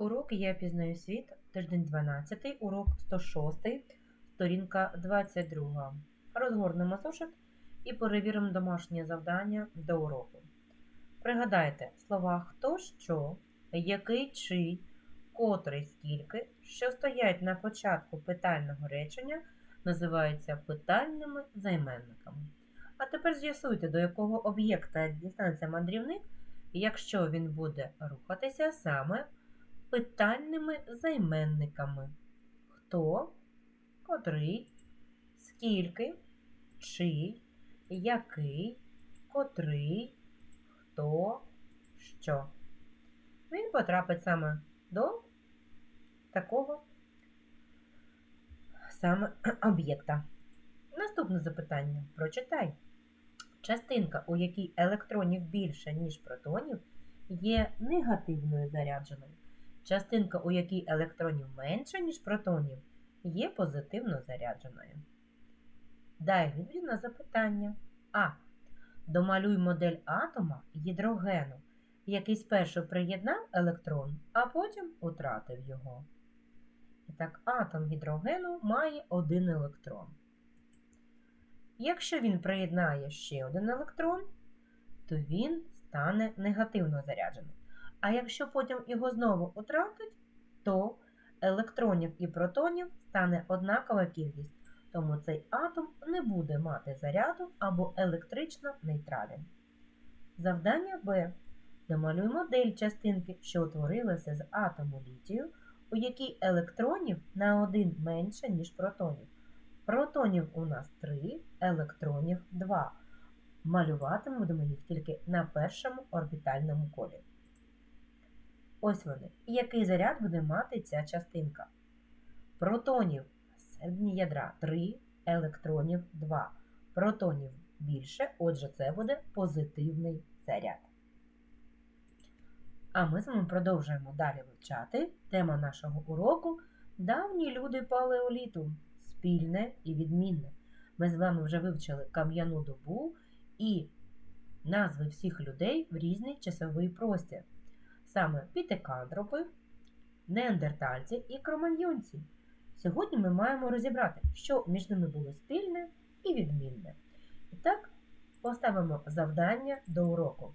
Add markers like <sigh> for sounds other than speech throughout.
Урок Я пізнаю світ, тиждень 12, урок 106, сторінка 22. Розгорнемо зошит і перевіримо домашнє завдання до уроку. Пригадайте слова хто що, який чий, котрий скільки, що стоять на початку питального речення, називаються питальними займенниками. А тепер з'ясуйте, до якого об'єкта дістанеться мандрівник, якщо він буде рухатися саме питальними займенниками. Хто, котрий, скільки, чий, який, котрий, хто, що. Він потрапить саме до такого саме <clears throat> об'єкта. Наступне запитання. Прочитай. Частинка, у якій електронів більше, ніж протонів, є негативною зарядженою. Частинка, у якій електронів менше, ніж протонів, є позитивно зарядженою. Дай відповідь на запитання. А. Домалюй модель атома гідрогену, який спершу приєднав електрон, а потім утратив його. І так, атом гідрогену має один електрон. Якщо він приєднає ще один електрон, то він стане негативно зарядженим. А якщо потім його знову утратить, то електронів і протонів стане однакова кількість, тому цей атом не буде мати заряду або електрично нейтрален. Завдання Б. Домалюй модель частинки, що утворилася з атому літію, у якій електронів на один менше, ніж протонів. Протонів у нас 3, електронів 2. Малюватимемо їх тільки на першому орбітальному колі. Ось вони. І який заряд буде мати ця частинка? Протонів середині ядра 3, електронів 2. Протонів більше, отже, це буде позитивний заряд. А ми з вами продовжуємо далі вивчати тема нашого уроку Давні люди палеоліту. Спільне і відмінне. Ми з вами вже вивчили кам'яну добу і назви всіх людей в різний часовий простір саме пітекантропи, неандертальці і кроманьйонці. Сьогодні ми маємо розібрати, що між ними було спільне і відмінне. І так, поставимо завдання до уроку.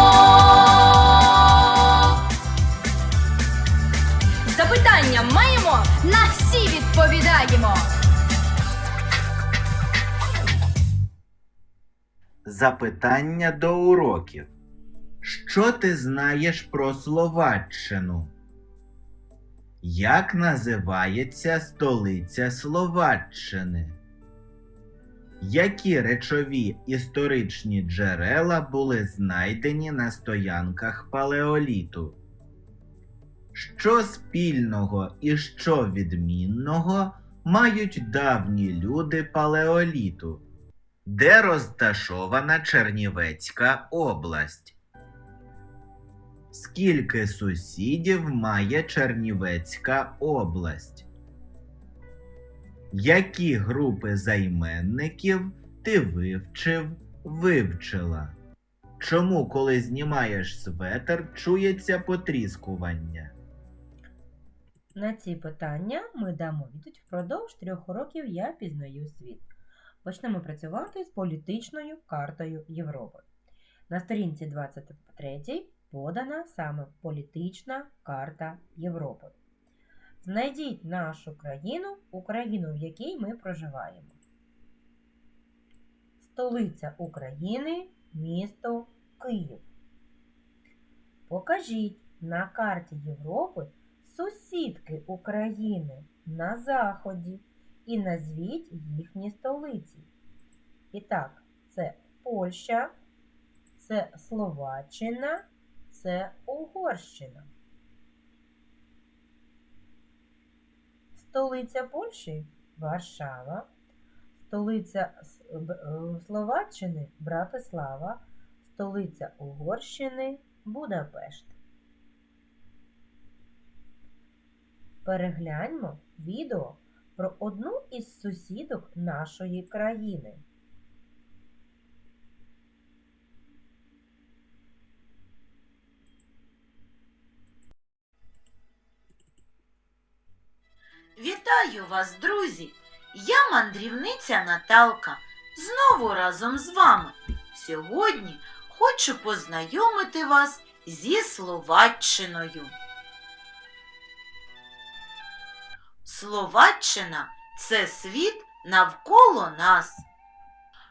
Запитання до уроків. Що ти знаєш про Словаччину? Як називається столиця Словаччини? Які речові історичні джерела були знайдені на стоянках палеоліту? Що спільного і що відмінного мають давні люди палеоліту? Де розташована Чернівецька область? Скільки сусідів має Чернівецька область? Які групи займенників ти вивчив, вивчила? Чому, коли знімаєш светр, чується потріскування? На ці питання ми дамо відповідь впродовж трьох уроків Я пізнаю світ. Почнемо працювати з політичною картою Європи. На сторінці 23 подана саме політична карта Європи. Знайдіть нашу країну, Україну, в якій ми проживаємо. Столиця України місто Київ. Покажіть на карті Європи сусідки України на заході і назвіть їхні столиці. І так, це Польща, це Словаччина, це Угорщина. Столиця Польщі Варшава, столиця е, Словаччини Братислава, столиця Угорщини Будапешт. Перегляньмо відео про одну із сусідок нашої країни. Вітаю вас, друзі! Я мандрівниця Наталка. Знову разом з вами. Сьогодні хочу познайомити вас зі Словаччиною. Словаччина це світ навколо нас.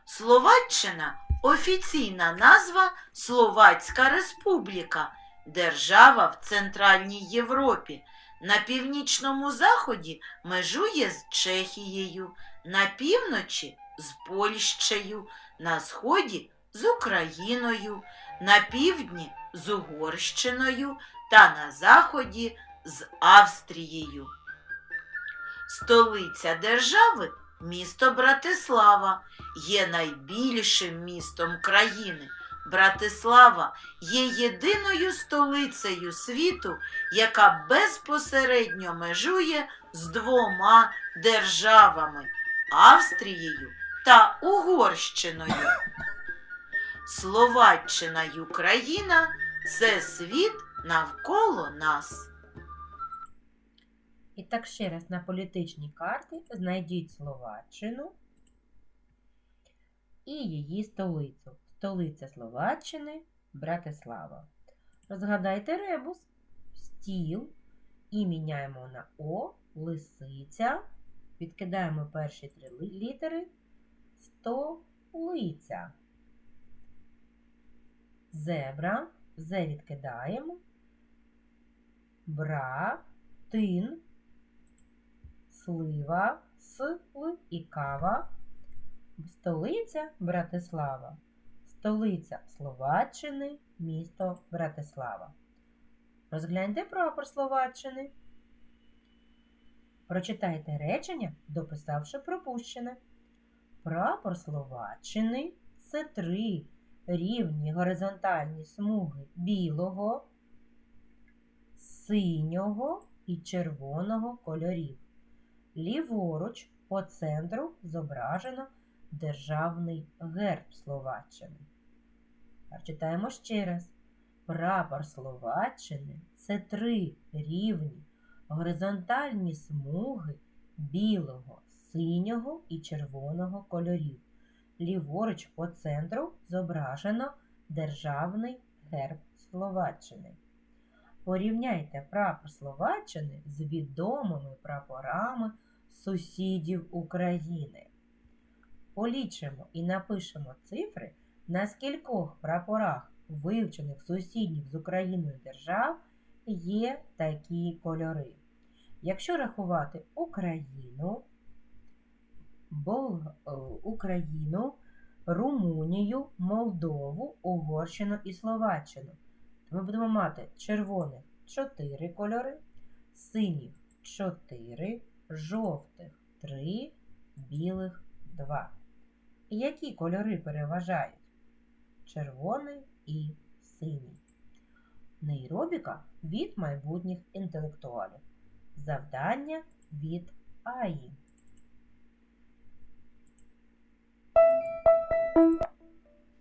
Словаччина офіційна назва Словацька Республіка, держава в Центральній Європі. На північному заході межує з Чехією, на півночі з Польщею, на сході з Україною, на півдні з Угорщиною та на заході з Австрією. Столиця держави місто Братислава є найбільшим містом країни. Братислава є єдиною столицею світу, яка безпосередньо межує з двома державами Австрією та Угорщиною. Словаччина й Україна це світ навколо нас. І так ще раз на політичній карті знайдіть Словаччину і її столицю. Столиця Словаччини Братислава. Розгадайте ребус, стіл і міняємо на О, лисиця. Відкидаємо перші три літери. Столиця. Зебра. Зе відкидаємо. Бра, тин, слива, сл і кава. Столиця Братислава. Столиця Словаччини, місто Братислава. Розгляньте прапор Словаччини. Прочитайте речення, дописавши пропущене. Прапор Словаччини це три рівні горизонтальні смуги білого, синього і червоного кольорів. Ліворуч по центру зображено Державний герб Словаччини. Читаємо ще раз. Прапор Словаччини це три рівні горизонтальні смуги білого, синього і червоного кольорів. Ліворуч по центру зображено Державний герб Словаччини. Порівняйте прапор Словаччини з відомими прапорами сусідів України. Полічимо і напишемо цифри, на скількох прапорах вивчених сусідніх з Україною держав є такі кольори. Якщо рахувати Україну, Бол... е, Україну, Румунію, Молдову, Угорщину і Словаччину, ми будемо мати червоних 4 кольори, синіх 4, жовтих 3, білих 2. І які кольори переважають? Червоний і синій. Нейробіка від майбутніх інтелектуалів. Завдання від АІ.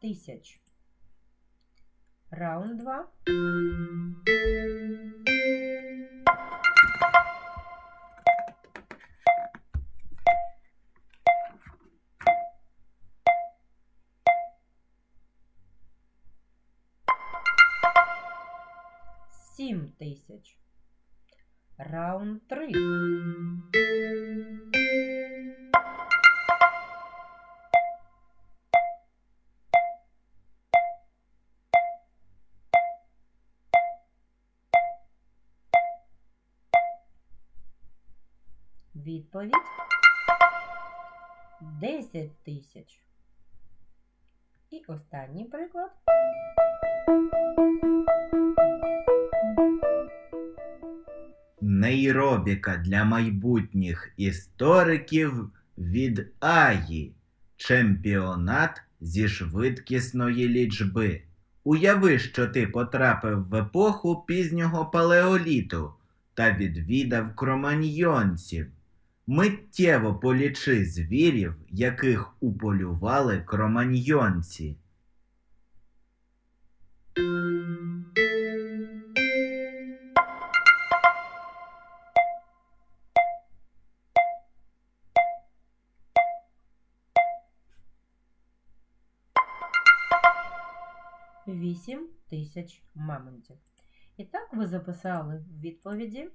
тисяч. Раунд 2. Сім тисяч. Раунд три. Відповідь 10 тисяч. І останній приклад. Нейробіка для майбутніх істориків від Аї. Чемпіонат зі швидкісної лічби. Уяви, що ти потрапив в епоху пізнього палеоліту та відвідав кроманьйонців. Миттєво полічи звірів, яких уполювали кроманьйонці. Вісім тисяч мамонтів. І так ви записали в відповіді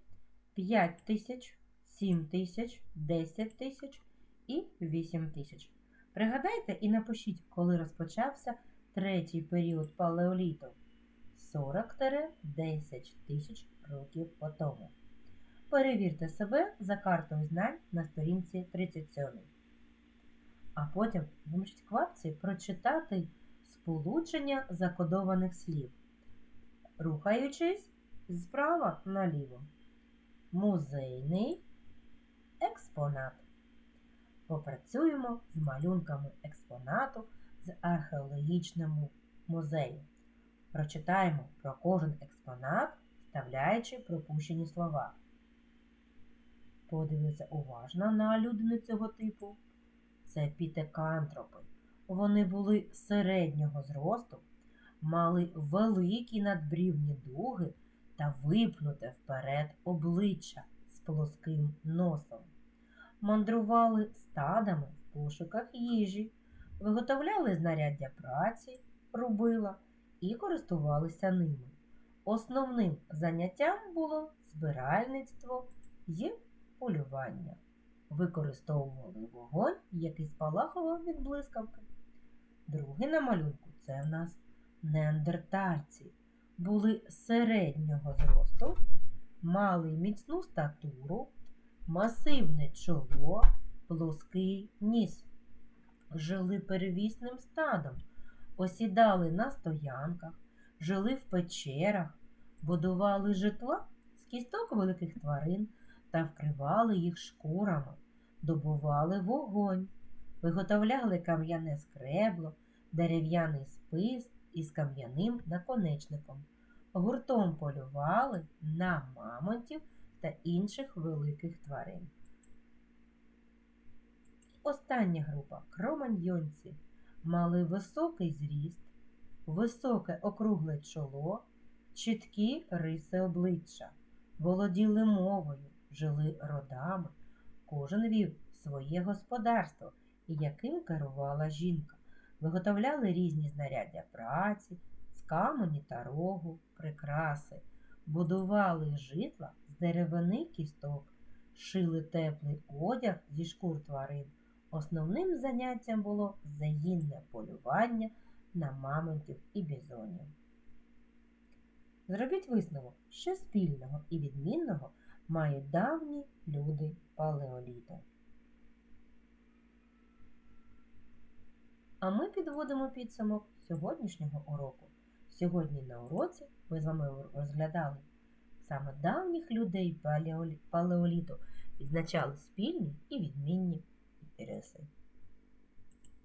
5 тисяч, 7 тисяч, 10 тисяч і 8 тисяч. Пригадайте і напишіть, коли розпочався третій період палеоліту 40-10 тисяч років по тому. Перевірте себе за картою знань на сторінці 37. А потім вимушіть квапці прочитати сполучення закодованих слів, рухаючись справа наліво. Музейний експонат. Попрацюємо з малюнками експонату з археологічному музею. Прочитаємо про кожен експонат, вставляючи пропущені слова. Подивіться уважно на людини цього типу. Це пітекантропи. Вони були середнього зросту, мали великі надбрівні дуги та випнуте вперед обличчя з плоским носом. Мандрували стадами в пошуках їжі, виготовляли знаряддя праці, рубила і користувалися ними. Основним заняттям було збиральництво і полювання. Використовували вогонь, який спалахував від блискавки. Другий на малюнку це в нас неандертальці. Були середнього зросту, мали міцну статуру, масивне чоло, плоский ніс. Жили перевісним стадом, осідали на стоянках, жили в печерах, будували житла з кісток великих тварин та вкривали їх шкурами, добували вогонь, виготовляли кам'яне скребло, дерев'яний спис із кам'яним наконечником. Гуртом полювали на мамонтів та інших великих тварин. Остання група кроманьйонці. Мали високий зріст, високе округле чоло, чіткі риси обличчя, володіли мовою, жили родами, кожен вів своє господарство, яким керувала жінка, виготовляли різні знаряддя праці, з камені та рогу, прикраси, будували житла деревини кісток, шили теплий одяг зі шкур тварин. Основним заняттям було загінне полювання на мамонтів і бізонів. Зробіть висновок, що спільного і відмінного мають давні люди палеоліту. А ми підводимо підсумок сьогоднішнього уроку. Сьогодні на уроці ми з вами розглядали саме давніх людей палеоліту, відзначали спільні і відмінні риси.